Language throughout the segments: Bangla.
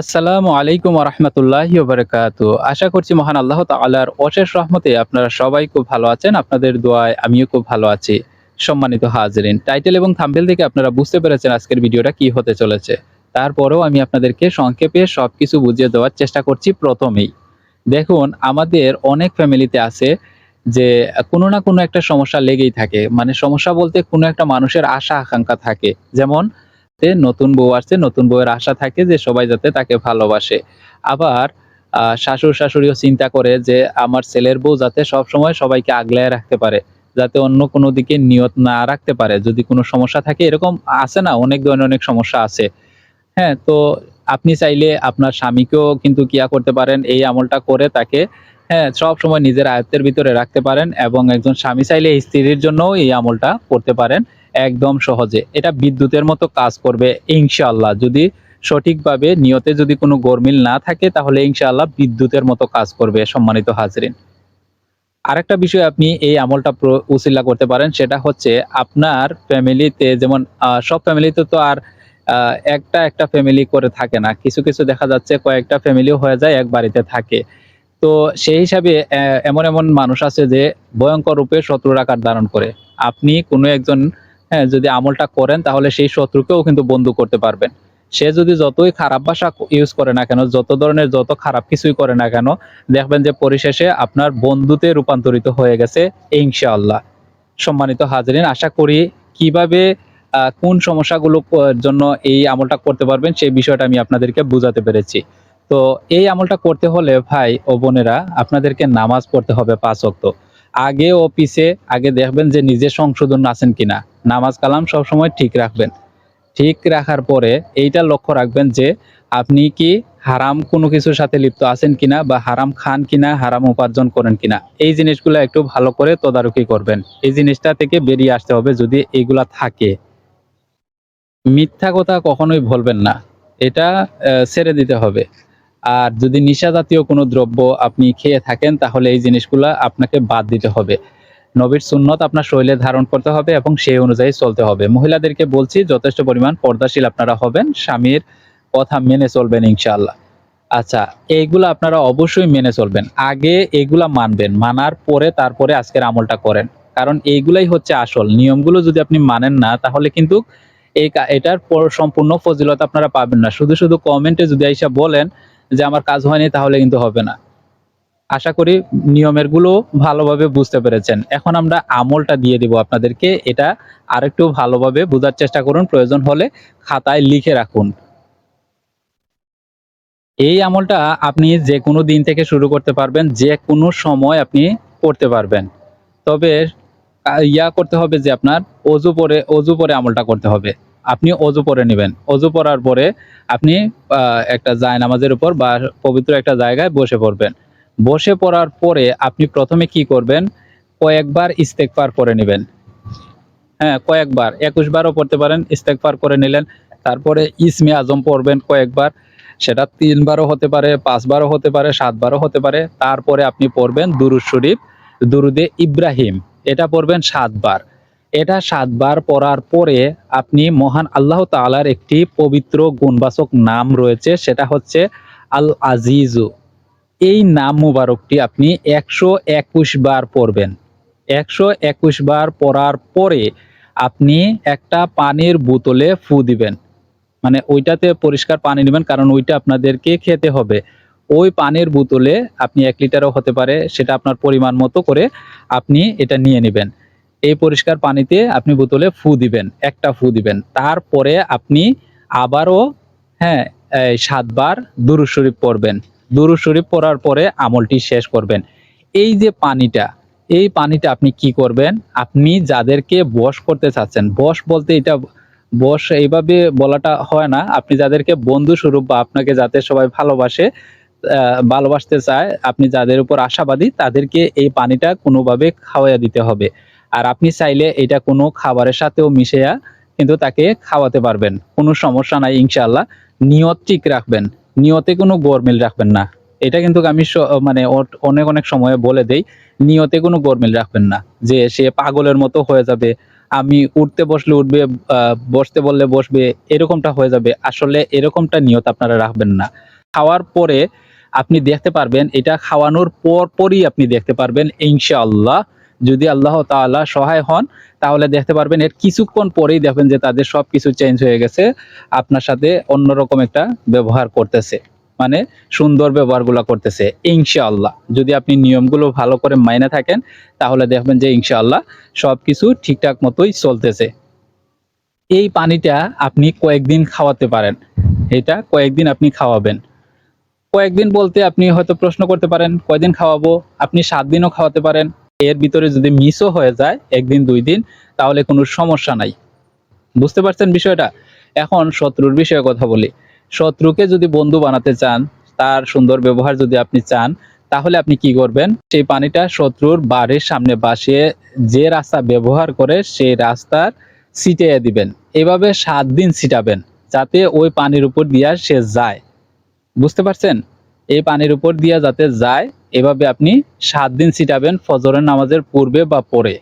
আসসালামু আলাইকুম রহমতুল্লাহ বারকাত আশা করছি মহান আল্লাহ তাআলার অশেষ রহমতে আপনারা সবাই খুব ভালো আছেন, আপনাদের দোয়ায় আমিও খুব ভালো আছি। সম্মানিত হাজরিন, টাইটেল এবং থাম্বেল থেকে আপনারা বুঝতে পেরেছেন আজকের ভিডিওটা কি হতে চলেছে। তারপরেও আমি আপনাদেরকে সংক্ষেপে সবকিছু বুঝিয়ে দেওয়ার চেষ্টা করছি প্রথমেই। দেখুন, আমাদের অনেক ফ্যামিলিতে আছে যে কোনো না কোনো একটা সমস্যা লেগেই থাকে। মানে সমস্যা বলতে কোনো একটা মানুষের আশা আকাঙ্ক্ষা থাকে। যেমন নতুন বউ আসছে নতুন বউয়ের আশা থাকে যে সবাই যাতে তাকে ভালোবাসে। আবার শাশুড় শাশুড়িও চিন্তা করে যে আমার ছেলের বউ যাতে সব সময় সবাইকে আগলায় রাখতে পারে, যাতে অন্য কোনো দিকে নিয়ত না রাখতে পারে। যদি কোনো সমস্যা থাকে, এরকম আছে না? অনেক ধরনের অনেক সমস্যা আছে। হ্যাঁ তো আপনি চাইলে আপনার স্বামীকেও কিন্তু কিয়া করতে পারেন, এই আমলটা করে তাকে হ্যাঁ সব সময় নিজের আয়ত্তের ভিতরে রাখতে পারেন এবং একজন স্বামী চাইলে স্ত্রীর জন্যও এই আমলটা করতে পারেন। একদম সহজে। এটা বিদ্যুতের মতো কাজ করবে ইনশাআল্লাহ। যদি সঠিকভাবে নিয়তে যদি কোনো গরমিল না থাকে, তাহলে ইনশাআল্লাহ বিদ্যুতের মতো কাজ করবে সম্মানিত হাজরিন। আরেকটা বিষয় আপনি এই আমলটা উসিলা করতে পারেন, সেটা হচ্ছে আপনার ফ্যামিলিতে যেমন সব ফ্যামিলিতে তো আর একটা একটা ফ্যামিলি করে থাকে না। কিছু কিছু দেখা যাচ্ছে কয়েকটা ফ্যামিলিও হয়ে যায়, এক বাড়িতে থাকে। তো সেই হিসাবে এমন এমন মানুষ আছে যে ভয়ঙ্কর রূপে শত্রুর আকার ধারণ করে। আপনি কোনো একজন হ্যাঁ যদি আমলটা করেন তাহলে সেই শত্রুকেও কিন্তু বন্ধু করতে পারবেন। সে যদি যতই খারাপ ভাষা ইউজ করে না কেন, যত ধরনের যত খারাপ কিছুই করে না কেন, দেখবেন যে পরিশেষে আপনার বন্ধুতে রূপান্তরিত হয়ে গেছে ইনশাআল্লাহ। সম্মানিত হাজরিন, আশা করি কীভাবে কোন সমস্যাগুলো জন্য এই আমলটা করতে পারবেন সেই বিষয়টা আমি আপনাদেরকে বুঝাতে পেরেছি। তো এই আমলটা করতে হলে ভাই ও বোনেরা, আপনাদেরকে নামাজ পড়তে হবে পাঁচ অক্ত আগে ও পিছে আগে দেখবেন যে নিজে সংশোধন আছেন কিনা। নামাজ কালাম সবসময় ঠিক রাখবেন। ঠিক রাখার পরে এইটা লক্ষ্য রাখবেন যে আপনি কি হারাম কোনো কিছুর সাথে লিপ্ত আছেন কিনা বা হারাম খান কিনা, হারাম উপার্জন করেন কিনা, এই জিনিসগুলো একটু ভালো করে তদারকি করবেন। এই জিনিসটা থেকে বেরিয়ে আসতে হবে যদি এইগুলা থাকে। মিথ্যা কথা কখনোই বলবেন না, এটা ছেড়ে দিতে হবে। আর যদি নিশা জাতীয় কোনো দ্রব্য আপনি খেয়ে থাকেন তাহলে এই জিনিসগুলা আপনাকে বাদ দিতে হবে। নবীর সুন্নত আপনার শরীরে ধারণ করতে হবে এবং সেই অনুযায়ী চলতে হবে। মহিলাদেরকে বলছি, যথেষ্ট পরিমাণ পর্দাশীল আপনারা হবেন, স্বামীর কথা মেনে চলবেন ইনশাআল্লাহ। আচ্ছা এইগুলো আপনারা অবশ্যই মেনে চলবেন। আগে এইগুলা মানবেন, মানার পরে তারপরে আজকের আমলটা করেন। কারণ এইগুলাই হচ্ছে আসল। নিয়মগুলো যদি আপনি মানেন না, তাহলে কিন্তু এই এটার পর- সম্পূর্ণ ফজিলত আপনারা পাবেন না। শুধু শুধু কমেন্টে যদি আইসা বলেন যে, আমার কাজ হয়নি তাহলে কিন্তু হবে না। আশা করি নিয়মেরগুলো ভালোভাবে বুঝতে পেরেছেন। এখন আমরা আমলটা দিয়ে দিব আপনাদেরকে। এটা আরেকটু ভালোভাবে বোঝার চেষ্টা করুন। প্রয়োজন হলে খাতায় লিখে রাখুন। এই আমলটা আপনি যে কোনো দিন থেকে শুরু করতে পারবেন যে কোনো সময় আপনি করতে পারবেন। তবে ইয়া করতে হবে যে আপনার অজু পরে অজু পরে আমলটা করতে হবে। আপনি অজু পরে নেবেন। অজু পরার পরে আপনি একটা জায় নামাজের উপর বা পবিত্র একটা জায়গায় বসে পড়বেন। বসে পড়ার পরে আপনি প্রথমে কি করবেন? কয়েকবার ইস্তেকফার করে নেবেন। হ্যাঁ কয়েকবার। একুশ বারও পড়তে পারেন ইস্তেকফার করে নিলেন। তারপরে ইসমে আজম পড়বেন কয়েকবার। সেটা তিনবারও হতে পারে, পাঁচবারও হতে পারে, সাতবারও হতে পারে। তারপরে আপনি পড়বেন দুরুদ শরীফ, দুরুদে ইব্রাহিম। এটা পড়বেন সাতবার। এটা সাতবার পড়ার পরে আপনি মহান আল্লাহ তালার একটি পবিত্র গুণবাচক নাম রয়েছে, সেটা হচ্ছে আল আজিজু এই নাম মুবারকটি আপনি একশো একুশ বার পড়বেন। একশো একুশ বার পড়ার পরে আপনি একটা পানির বোতলে ফু দিবেন। মানে ওইটাতে পরিষ্কার পানি নেবেন কারণ ওইটা আপনাদেরকে খেতে হবে। ওই পানির বোতলে আপনি এক লিটারও হতে পারে, সেটা আপনার পরিমাণ মতো করে আপনি এটা নিয়ে নেবেন। এই পরিষ্কার পানিতে আপনি বোতলে ফু দিবেন, একটা ফু দিবেন। তারপরে আপনি আবারও হ্যাঁ সাতবার দুরুদ শরীফ পড়বেন। দুরুদ শরীফ পড়ার পরে আমলটি শেষ করবেন। এই যে পানিটা, এই পানিটা আপনি কি করবেন? আপনি যাদেরকে বশ করতে চাচ্ছেন, বশ বলতে এটা, বশ এইভাবে বলাটা হয় না। আপনি যাদেরকে বন্ধু স্বরূপ বা আপনাকে যাতে সবাই ভালোবাসে ভালোবাসতে চায়, আপনি যাদের উপর আশাবাদী, তাদেরকে এই পানিটা কোনোভাবে খাওয়াইয়া দিতে হবে। আর আপনি চাইলে এটা কোনো খাবারের সাথেও মিশিয়া কিন্তু তাকে খাওয়াতে পারবেন। কোনো সমস্যা নাই, ইনশাআল্লাহ। নিয়ত ঠিক রাখবেন। নিয়তে কোনো গোরমিল রাখবেন না। এটা কিন্তু আমি মানে অনেক অনেক সময়ে বলে দেই, নিয়তে কোনো গোরমিল রাখবেন না। যে সে পাগলের মতো হয়ে যাবে, আমি উঠতে বসলে উঠবে বসতে বললে বসবে, এরকমটা হয়ে যাবে। আসলে এরকমটা নিয়ত আপনারা রাখবেন না। খাওয়ার পরে আপনি দেখতে পারবেন, এটা খাওয়ানোর পর পরই আপনি দেখতে পারবেন, ইনশাআল্লাহ যদি আল্লাহ তাআলা সহায় হন, তাহলে দেখতে পারবেন এর কিছুক্ষণ পরেই দেখবেন যে তাদের সব কিছু চেঞ্জ হয়ে গেছে, আপনার সাথে অন্যরকম একটা ব্যবহার করতেছে মানে সুন্দর ব্যবহারগুলো করতেছে, ইনশাআল্লাহ। যদি আপনি নিয়মগুলো ভালো করে মাইনে থাকেন, তাহলে দেখবেন যে ইনশাআল্লাহ সব কিছু ঠিকঠাক মতোই চলতেছে। এই পানিটা আপনি কয়েকদিন খাওয়াতে পারেন, এটা কয়েকদিন আপনি খাওয়াবেন। কয়েকদিন বলতে আপনি হয়তো প্রশ্ন করতে পারেন, কয়দিন খাওয়াবো? আপনি সাত দিনও খাওয়াতে পারেন এর ভিতরে যদি মিসও হয়ে যায়, একদিন, দুই দিন, তাহলে কোনো সমস্যা নাই। বুঝতে পারছেন বিষয়টা? এখন শত্রুর বিষয়ে কথা বলি। শত্রুকে যদি বন্ধু বানাতে চান, তার সুন্দর ব্যবহার যদি আপনি চান, তাহলে আপনি কি করবেন? সেই পানিটা শত্রুর বাড়ির সামনে বাসিয়ে যে রাস্তা ব্যবহার করে, সেই রাস্তার ছিটিয়ে দিবেন। এভাবে সাত দিন ছিটাবেন, যাতে ওই পানির উপর দিয়া সে যায়। বুঝতে পারছেন? এই পানির উপর দিয়া যাতে যায়, এভাবে আপনি সাত দিন ছিটাবেন ফজরের নামাজের পূর্বে বা পরে।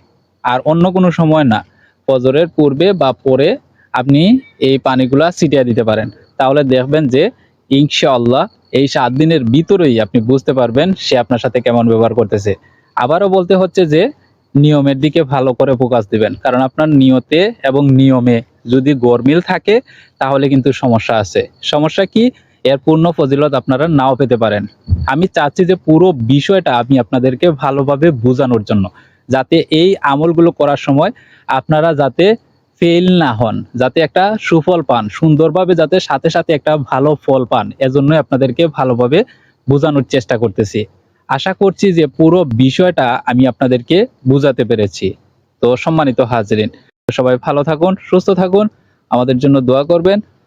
আর অন্য কোনো সময় না, ফজরের পূর্বে বা পরে আপনি এই পানিগুলা ছিটিয়ে দিতে পারেন। তাহলে দেখবেন যে ইনশাআল্লাহ এই সাত দিনের ভিতরেই আপনি বুঝতে পারবেন সে আপনার সাথে কেমন ব্যবহার করতেছে। আবারও বলতে হচ্ছে যে নিয়মের দিকে ভালো করে ফোকাস দিবেন। কারণ আপনার নিয়তে এবং নিয়মে যদি গরমিল থাকে, তাহলে কিন্তু সমস্যা আছে। সমস্যা কি? এর পূর্ণ ফজিলত আপনারা নাও পেতে পারেন। আমি চাচ্ছি যে পুরো বিষয়টা আমি আপনাদেরকে ভালোভাবে বোঝানোর জন্য, যাতে এই আমলগুলো করার সময় আপনারা যাতে ফেল না হন, যাতে একটা সুফল পান, সুন্দরভাবে যাতে সাথে সাথে একটা ভালো ফল পান, এজন্যই আপনাদেরকে ভালোভাবে বোঝানোর চেষ্টা করতেছি। আশা করছি যে পুরো বিষয়টা আমি আপনাদেরকে বোঝাতে পেরেছি। তো সম্মানিত হাজরিন, সবাই ভালো থাকুন, সুস্থ থাকুন, আমাদের জন্য দোয়া করবেন।